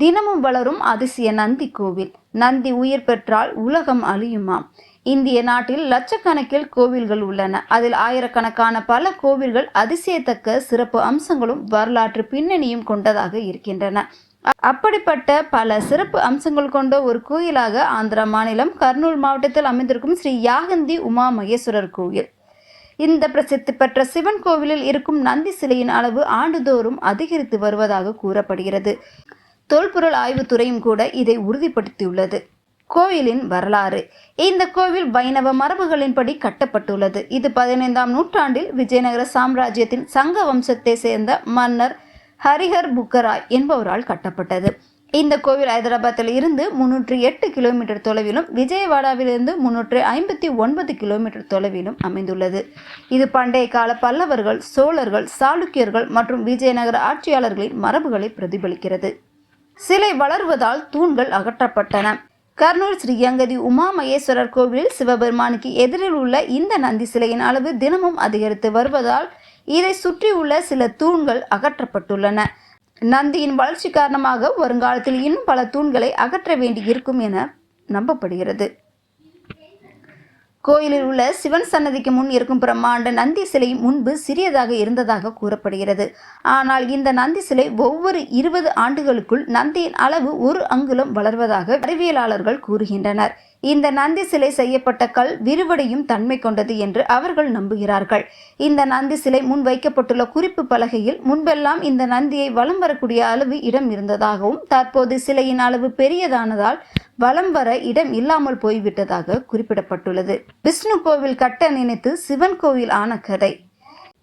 தினமும் வளரும் அதிசய நந்தி கோவில். நந்தி உயிர் பெற்றால் உலகம் அழியுமாம். இந்திய நாட்டில் லட்சக்கணக்கில் கோவில்கள் உள்ளன. அதில் ஆயிரக்கணக்கான பல கோவில்கள் அதிசயத்தக்க சிறப்பு அம்சங்களும் வரலாற்று பின்னணியும் கொண்டதாக இருக்கின்றன. அப்படிப்பட்ட பல சிறப்பு அம்சங்கள் கொண்ட ஒரு கோயிலாக ஆந்திர மாநிலம் கர்னூல் மாவட்டத்தில் அமைந்திருக்கும் ஸ்ரீ யாகந்தி உமா மகேஸ்வரர் கோயில் இந்த பிரசித்தி பெற்ற சிவன் கோவிலில் இருக்கும் நந்தி சிலையின் அளவு ஆண்டுதோறும் அதிகரித்து வருவதாக கூறப்படுகிறது. தொல்பொருள் ஆய்வுத்துறையும் கூட இதை உறுதிப்படுத்தியுள்ளது. கோயிலின் வரலாறு. இந்த கோவில் வைணவ மரபுகளின்படி கட்டப்பட்டுள்ளது. இது பதினைந்தாம் நூற்றாண்டில் விஜயநகர சாம்ராஜ்யத்தின் சங்க வம்சத்தை சேர்ந்த மன்னர் ஹரிஹர் புக்கராய் என்பவரால் கட்டப்பட்டது. இந்த கோவில் ஹைதராபாத்தில் இருந்து முன்னூற்றி எட்டு கிலோமீட்டர் தொலைவிலும் விஜயவாடாவிலிருந்து முன்னூற்றி ஐம்பத்தி ஒன்பது கிலோமீட்டர் தொலைவிலும் அமைந்துள்ளது. இது பண்டைய கால பல்லவர்கள் சோழர்கள் சாளுக்கியர்கள் மற்றும் விஜயநகர ஆட்சியாளர்களின் மரபுகளை பிரதிபலிக்கிறது. சிலை வளர்வதால் தூண்கள் அகற்றப்பட்டன. கர்னூல் ஸ்ரீயங்கதி உமா மகேஸ்வரர் கோவிலில் சிவபெருமானுக்கு எதிரில் உள்ள இந்த நந்தி சிலையின் அளவு தினமும் அதிகரித்து வருவதால் இதை சுற்றியுள்ள சில தூண்கள் அகற்றப்பட்டுள்ளன. நந்தியின் வளர்ச்சி காரணமாக வருங்காலத்தில் இன்னும் பல தூண்களை அகற்ற வேண்டி இருக்கும் என நம்பப்படுகிறது. கோயிலில் உள்ள சிவன் சன்னதிக்கு முன் இருக்கும் பிரம்மாண்ட நந்தி சிலை முன்பு சிறியதாக இருந்ததாக கூறப்படுகிறது. ஆனால் இந்த நந்தி சிலை ஒவ்வொரு இருபது ஆண்டுகளுக்குள் நந்தியின் அளவு ஒரு அங்குலம் வளர்வதாக அறிவியலாளர்கள் கூறுகின்றனர். இந்த நந்தி சிலை செய்யப்பட்ட கல் விரிவடையும் தன்மை கொண்டது என்று அவர்கள் நம்புகிறார்கள். இந்த நந்தி சிலை முன் வைக்கப்பட்டுள்ள குறிப்பு பலகையில் முன்பெல்லாம் இந்த நந்தியை வலம் வரக்கூடிய அளவு இடம் இருந்ததாகவும் தற்போது சிலையின் அளவு பெரியதானதால் வலம் வர இடம் இல்லாமல் போய்விட்டதாக குறிப்பிடப்பட்டுள்ளது. விஷ்ணு கோவில் கட்ட நினைத்து சிவன் கோவில் ஆன கதை.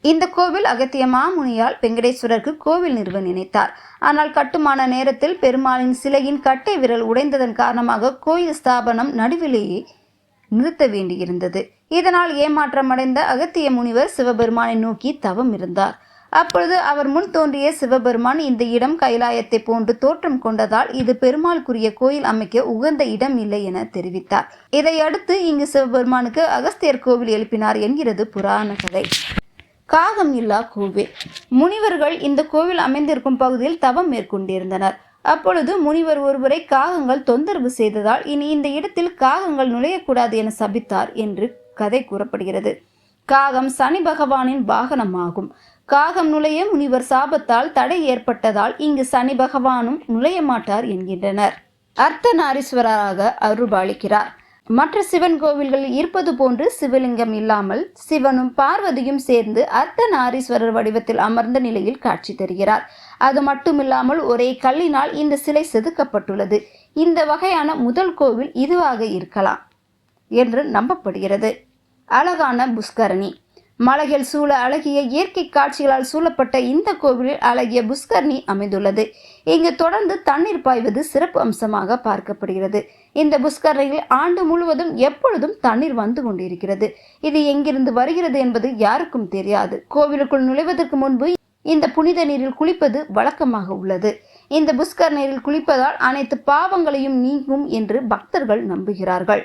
இந்த கோவில் அகத்திய மாமுனியால் வெங்கடேஸ்வரருக்கு கோவில் நிறுவ நினைத்தார். ஆனால் கட்டுமான நேரத்தில் பெருமாளின் சிலையின் கட்டை விரல் உடைந்ததன் காரணமாக கோயில் ஸ்தாபனம் நடுவிலேயே நிறுத்த வேண்டியிருந்தது. இதனால் ஏமாற்றமடைந்த அகத்திய முனிவர் சிவபெருமானை நோக்கி தவம் இருந்தார். அப்பொழுது அவர் முன் தோன்றிய சிவபெருமான் இந்த இடம் கைலாயத்தை போன்று தோற்றம் கொண்டதால் இது பெருமாளுக்குரிய கோயில் அமைக்க உகந்த இடம் இல்லை என தெரிவித்தார். இதையடுத்து இங்கு சிவபெருமானுக்கு அகஸ்தியர் கோவில் எழுப்பினார் என்கிறது புராண கதை. காகம் இல்லா கோவில் முனிவர்கள் இந்த கோவில் அமைந்திருக்கும் பகுதியில் தவம் மேற்கொண்டிருந்தனர். அப்பொழுது முனிவர் ஒருவரை காகங்கள் தொந்தரவு செய்ததால் இனி இந்த இடத்தில் காகங்கள் நுழையக்கூடாது என சபித்தார் என்று கதை கூறப்படுகிறது. காகம் சனி பகவானின் வாகனமாகும். காகம் நுழைய முனிவர் சாபத்தால் தடை ஏற்பட்டதால் இங்கு சனி பகவானும் நுழைய மாட்டார் என்கின்றனர். அர்த்தநாரீஸ்வரராக அருள்பாலிக்கிறார். மற்ற சிவன் கோவில்களில் இருப்பது போன்று சிவலிங்கம் இல்லாமல் சிவனும் பார்வதியும் சேர்ந்து அர்த்தநாரீஸ்வரர் வடிவத்தில் அமர்ந்த நிலையில் காட்சி தருகிறார். அது மட்டுமில்லாமல் ஒரே கல்லினால் இந்த சிலை செதுக்கப்பட்டுள்ளது. இந்த வகையான முதல் கோவில் இதுவாக இருக்கலாம் என்று நம்பப்படுகிறது. அழகான புஷ்கரணி. மலைகள் சூழ அழகிய இயற்கை காட்சிகளால் சூழப்பட்ட இந்த கோவிலில் அழகிய புஷ்கர்ணி அமைந்துள்ளது. இங்கு தொடர்ந்து தண்ணீர் பாய்வது சிறப்பு அம்சமாக பார்க்கப்படுகிறது. இந்த புஷ்கரணியில் ஆண்டு முழுவதும் எப்பொழுதும் தண்ணீர் வந்து கொண்டிருக்கிறது. இது எங்கிருந்து வருகிறது என்பது யாருக்கும் தெரியாது. கோவிலுக்குள் நுழைவதற்கு முன்பு இந்த புனித நீரில் குளிப்பது வழக்கமாக உள்ளது. இந்த புஷ்கர் நீரில் குளிப்பதால் அனைத்து பாவங்களையும் நீங்கும் என்று பக்தர்கள் நம்புகிறார்கள்.